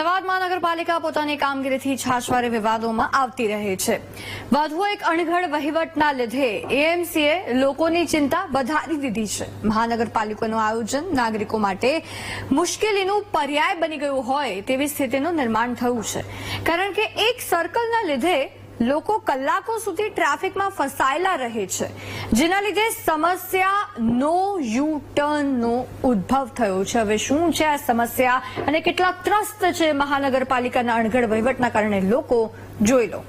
અમદાવાદ મહાનગરપાલિકા પોતાની કામગીરીથી છાશવારે વિવાદોમાં આવતી રહે છે. વધુ એક અણઘડ વહીવટના લીધે એએમસીએ લોકોની ચિંતા વધારી દીધી છે. મહાનગરપાલિકાનું આયોજન નાગરિકો માટે મુશ્કેલીનું પર્યાય બની ગયું હોય તેવી સ્થિતિનું નિર્માણ થયું છે. કારણ કે એક સર્કલના લીધે લોકો કલાકો સુધી ટ્રાફિકમાં ફસાયેલા રહે છે. જેના લીધે સમસ્યા નો યુ ટર્નનો ઉદ્ભવ થયો છે. હવે શું છે આ સમસ્યા અને કેટલા ત્રસ્ત છે મહાનગરપાલિકાના અણઘડ વહીવટના કારણે લોકો જોઈ લો.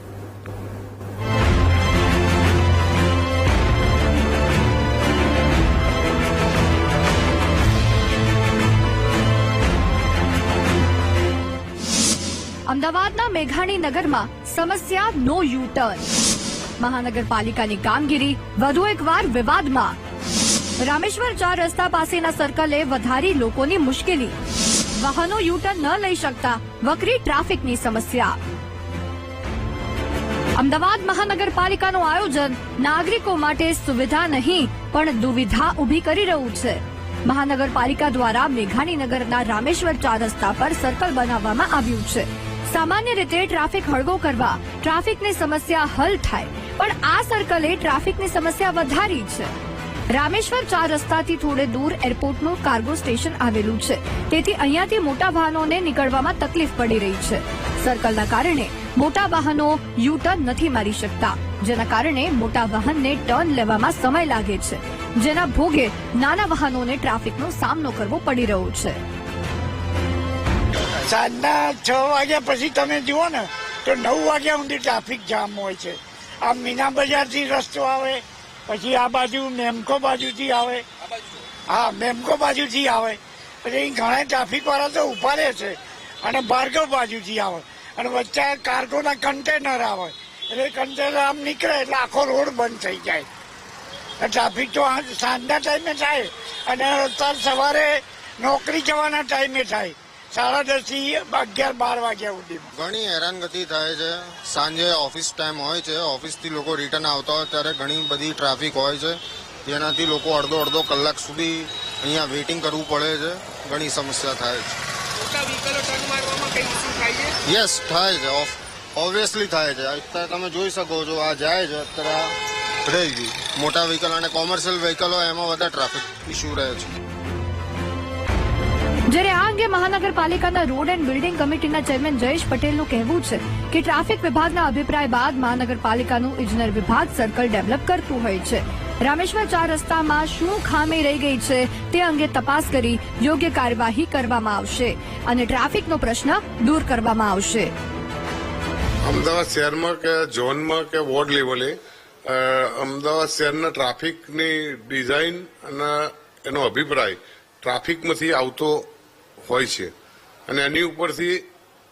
અમદાવાદના મેઘાણી નગરમાં સમસ્યા નો યુ ટર્ન મહાનગરપાલિકાની કામગીરી વધુ એકવાર વિવાદમાં. રામેશ્વર ચાર રસ્તા પાસેના સર્કલે વધારી લોકોની મુશ્કેલી. વાહનો યુ ટર્ન ન લઈ શકતા વકરી ટ્રાફિકની સમસ્યા. અમદાવાદ મહાનગરપાલિકાનું આયોજન નાગરિકો માટે સુવિધા નહીં, પણ દુવિધા ઊભી કરી રહ્યું છે. મહાનગરપાલિકા દ્વારા મેઘાણીનગરના રામેશ્વર ચાર રસ્તા પર સર્કલ બનાવવામાં આવ્યું છે. સામાન્ય રીતે ટ્રાફિક હળવો કરવા ટ્રાફિકની સમસ્યા હલ થાય, પણ આ સર્કલે ટ્રાફિકની સમસ્યા વધારી છે. રામેશ્વર ચાર રસ્તાથી થોડે દૂર એરપોર્ટનું કાર્ગો સ્ટેશન આવેલું છે. તેથી અહીંયાથી મોટા વાહનોને નીકળવામાં તકલીફ પડી રહી છે. સર્કલના કારણે મોટા વાહનો યુ ટર્ન નથી મારી શકતા, જેના કારણે મોટા વાહનને ટર્ન લેવામાં સમય લાગે છે, જેના ભોગે નાના વાહનોને ટ્રાફિકનો સામનો કરવો પડી રહ્યો છે. સાંજના છ વાગ્યા પછી તમે જુઓ ને તો નવ વાગ્યા સુધી ટ્રાફિક જામ હોય છે. આ મીના બજારથી રસ્તો આવે પછી આ બાજુ મેમકો બાજુથી આવે. હા મેમકો બાજુથી આવે. પછી ઘણા ટ્રાફિક વાળા તો ઊભા રહે છે અને ભાર્ગવ બાજુથી આવે. અને વચ્ચે કાર્ગોના કન્ટેનર આવે. એટલે કન્ટેનર આમ નીકળે એટલે આખો રોડ બંધ થઈ જાય. ટ્રાફિક તો આ સાંજના ટાઈમે થાય. અને અત્યારે સવારે નોકરી જવાના ટાઈમે થાય. સાડા દસથી અગિયાર બાર વાગ્યા સુધી. ઘણી હેરાનગતિ થાય છે. સાંજે ઓફિસ ટાઈમ હોય છે. ઓફિસથી લોકો રિટર્ન આવતા હોય ત્યારે ઘણી બધી ટ્રાફિક હોય છે. જેનાથી લોકો અડધો અડધો કલાક સુધી અહીંયા વેઇટિંગ કરવું પડે છે. ઘણી સમસ્યા થાય છે. મોટા વ્હીકલો ટર્ન મારવામાં કઈ ઇસ્યુ થાય છે? યસ થાય છે. ઓબ્વિયસલી થાય છે. અત્યારે તમે જોઈ શકો છો આ જાય છે. અત્યારે રહી ગયું મોટા વ્હીકલ અને કોમર્શિયલ વ્હીકલ હોય એમાં વધારે ટ્રાફિક ઇસ્યુ રહે છે. જ્યારે આ અંગે મહાનગરપાલિકાના રોડ એન્ડ બિલ્ડિંગ કમિટીના ચેરમેન જયેશ પટેલનું કહેવું છે કે ટ્રાફિક વિભાગના અભિપ્રાય બાદ મહાનગરપાલિકાનું ઇજનેર વિભાગ સર્કલ ડેવલપ કરતું હોય છે. રામેશ્વર ચાર રસ્તામાં શું ખામી રહી ગઈ છે તે અંગે તપાસ કરી યોગ્ય કાર્યવાહી કરવામાં આવશે અને ટ્રાફિકનો પ્રશ્ન દૂર કરવામાં આવશે. અમદાવાદ શહેરમાં કે ઝોનમાં કે વોર્ડ લેવલે અમદાવાદ શહેરના ટ્રાફિકની ડિઝાઇન અને એનો અભિપ્રાય ટ્રાફિકમાંથી આવતો હોય છે. અને એની ઉપરથી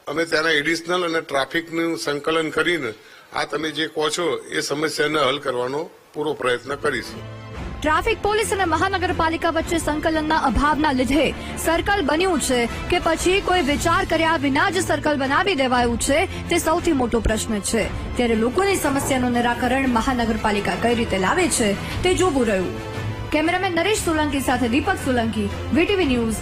અમે ત્યાંના એડિશનલ અને ટ્રાફિકનું સંકલન કરીને આ તમે જે કહો છો, એ સમસ્યાને હલ કરવાનો પૂરો પ્રયત્ન કરીશું. ટ્રાફિક પોલીસ અને મહાનગરપાલિકા વચ્ચે સંકલનના અભાવના લીધે સર્કલ બન્યું છે કે પછી કોઈ વિચાર કર્યા વિના જ સર્કલ બનાવી દેવાયું છે, તે સૌથી મોટો પ્રશ્ન છે. ત્યારે લોકોની સમસ્યાનું નિરાકરણ મહાનગરપાલિકા કઈ રીતે લાવે છે, તે જોવું રહ્યું. કેમેરામેન નરેશ સોલંકી સાથે દીપક સોલંકી વીટીવી ન્યૂઝ